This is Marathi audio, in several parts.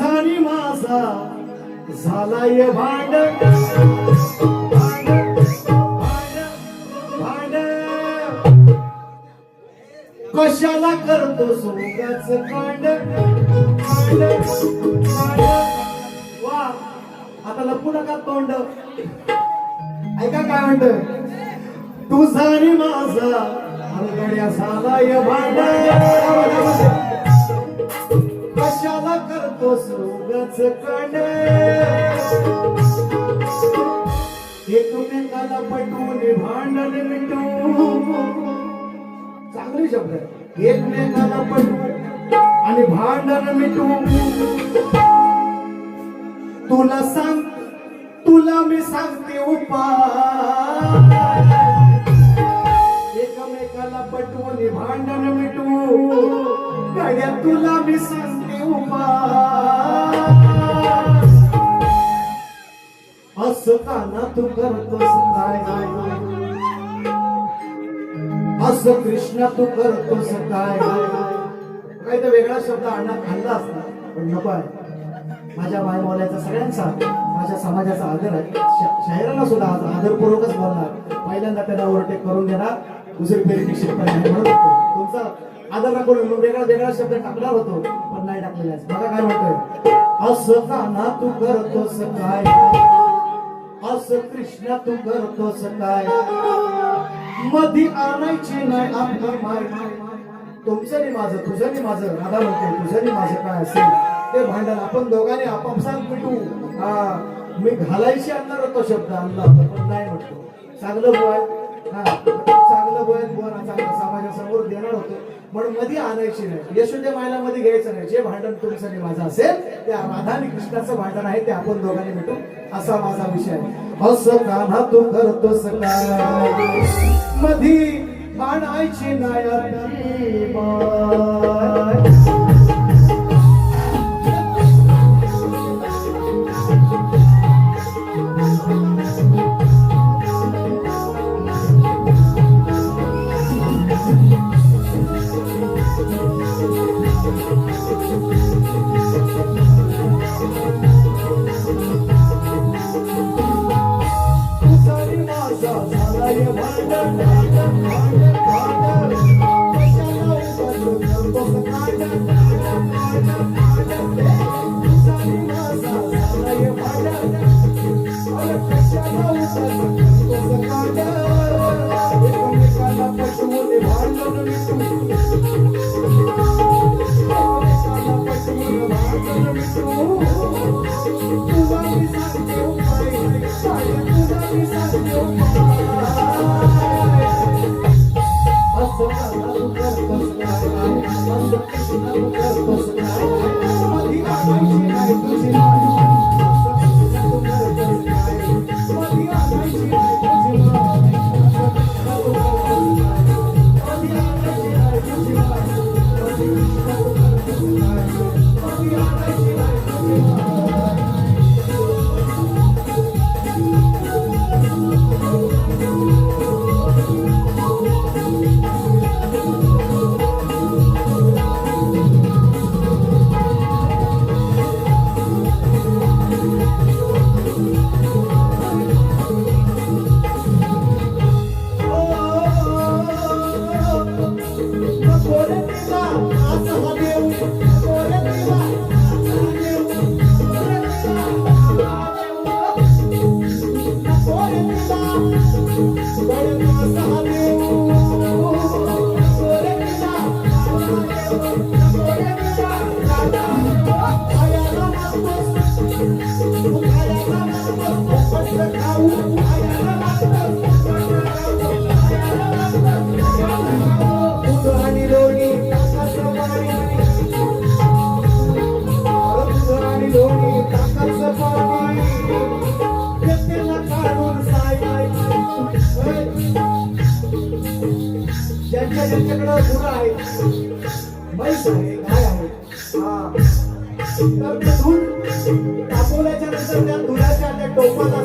तुझा आणि माझा झालाय भांड. भांड कशाला करतो सोगाच कांड? वा आता लपू नका तोंड. ऐका काय म्हणत तुझा आणि माझा हलगड्या झालाय भांड. करतो सोगाच कांड एकमेकाला पटवून भांडण मिटू चांगले शब्द आहे. एकमेकाला पटवू आणि भांडण मिटू तुला सांग तुला मी सांगते उपाय. एकमेकाला पटवून भांडण मिटू गड्या तुला मी सांगते उपाय असं ना तू करतोस काय असं कृष्ण तू करतोस काय काही तर वेगळा शब्द आणला खाल्ला असता पण नको आहे. माझ्या माय बोलायचा सगळ्यांचा माझ्या समाजाचा आदर आहे. शा- सुद्धा आज आदरपूर्वकच बोलणार. पहिल्यांदा त्याला ओव्हरटेक करून देणार. दुसरी फेरी निश्चित तुमचा आदर ना करून वेगळा वेगळा शब्द टाकणार होतो. नाही टाकलेलं आहे. बघा काय म्हणतोय असं नाना ना तू करतोस काय? असं कृष्ण तू करतोस काय? मधी आणायची नाही आपलं माय. तुमचं नाही माझं तुझं नाही माझं. राधा म्हणते तुझं नाही माझं काय असेल? ते भांडण आपण दोघांनी आपापसात मिटू हा मी घालायची आणणार रतो शब्द आणला होता पण नाही म्हणतो. चांगलं बोल. हा. चांगलं बोय बोल चांगलं समाजासमोर देणार होतो म्हणून मध्ये आणायची नाही. यशोद्या मायला मध्ये घ्यायचं नाही. जे भांडण तुमचं माझं असेल ते राधा आणि कृष्णाचं भांडण आहे ते आपण दोघांनी भेटू असा माझा विषय आहे. हो असं कान्हा तू करतोस मधी आणायची नाही तुला मी आणि आहे म्हैस आहे गाय तर दूध तापवल्याच्या नंतर त्या दुधाच्या त्या टोपाचा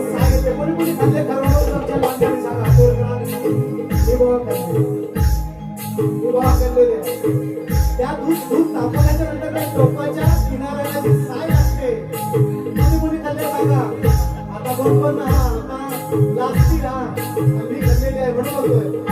त्या दूध दूध तापवल्याच्या नंतर त्या टोपाच्या किनाऱ्याला जी साय आता बरोबर ना हा आता लागतील हा आम्ही खाल्लेली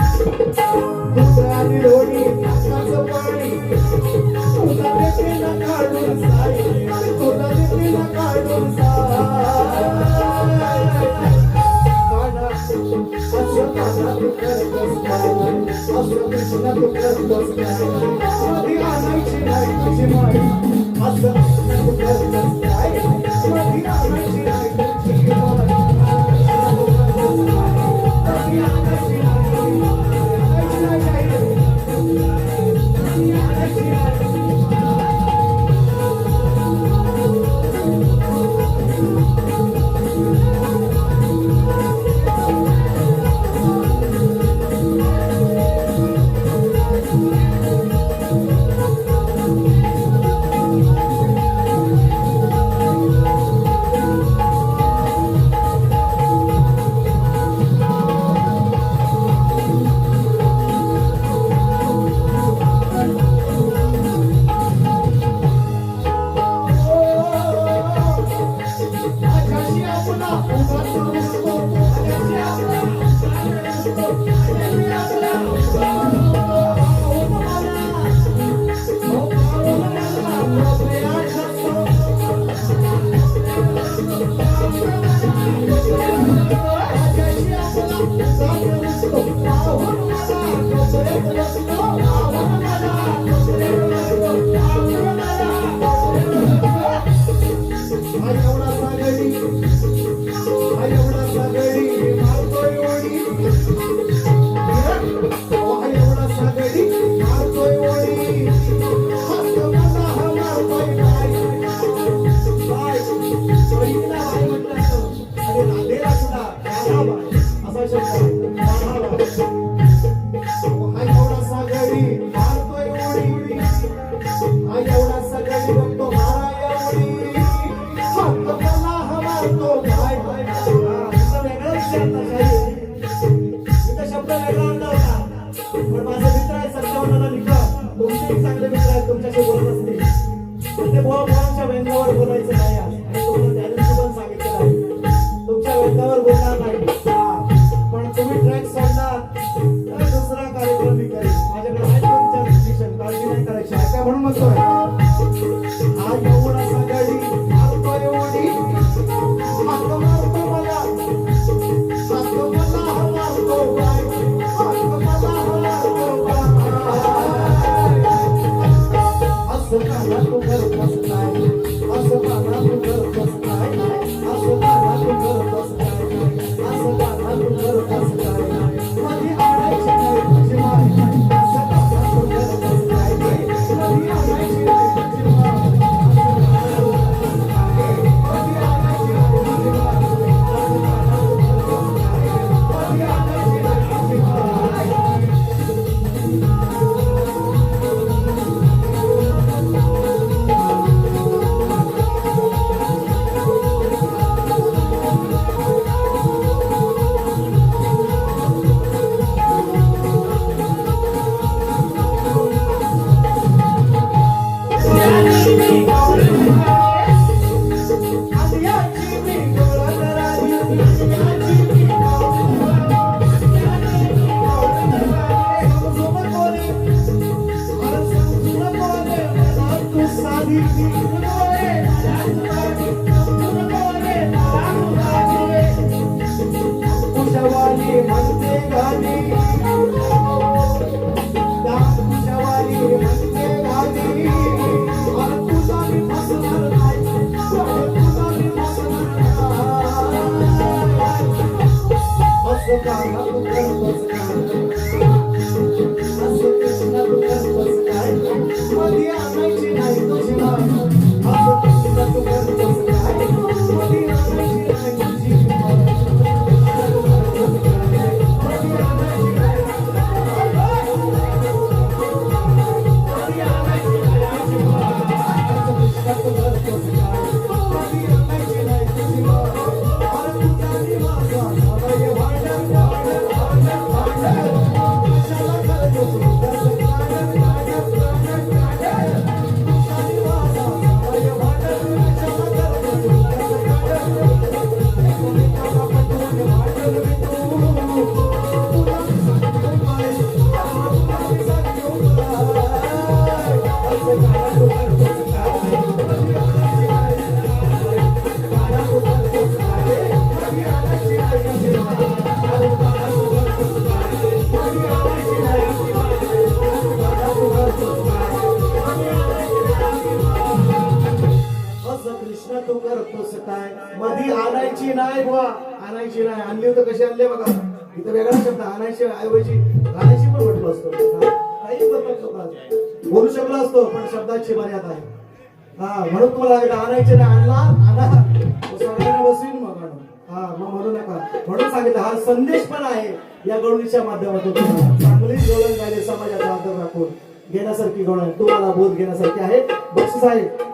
असं तू साधी असतो. काही बदल बोलू शकलो असतो पण शब्दाची मर्यादा आहे. हा म्हणून तुम्हाला सांगितलं, आणायचे नाही आणला आणा. सगळ्यांना बसवीन मग हा मग म्हणू नका. म्हणून सांगितलं हा संदेश पण आहे या गवळीच्या माध्यमातून चांगली गवळण गायले समाजाचा आदर राखून. घेण्यासारखी गवळण तुम्हाला बोध घेण्यासारखी आहे. बक्षीस आहे.